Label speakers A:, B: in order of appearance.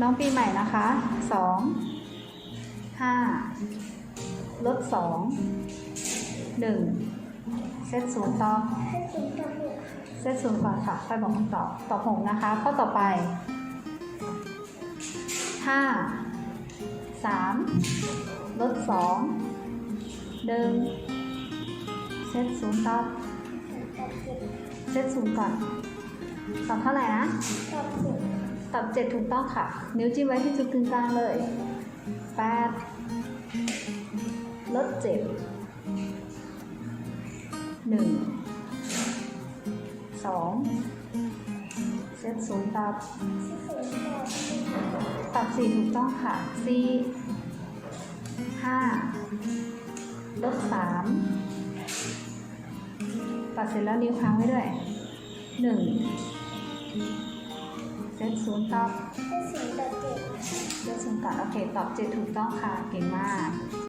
A: น้องปีใหม่นะคะสองห้าลดสองหนึ่งเซตศูนย์ตอบ
B: ให้ศูนย์กับหก
A: เซตศูนย์ก่อนค่ะค่อยบอกคำตอบตอบหกนะคะข้อต่อไปห้าสามลดสองหนึ่งเซตศูนย์ตอบ
B: เซ
A: ตศูนย์ก่อนตอบเท่าไหร่นะ
B: กับเจ็ด
A: ตอบเจ็ดถูกต้องค่ะ นิ้วจิ้มไว้ที่จุดกึ่งกลางเลยแปดลดเจ็ดหนึ่งสองเซตศูนย์ตั
B: บ
A: ตอบสี่ถูกต้องค่ะสี่ห้าลดสามตัดเสร็จแล้วนิ้วค้างไว้ด้วยหนึ่ง เซตศูนย์ตอบ
B: ให้ศูนย์กับเจ็ด
A: เลือกศูนย์ก่อนโอเคตอบเจ็ดถูกต้องค่ะเก่งมาก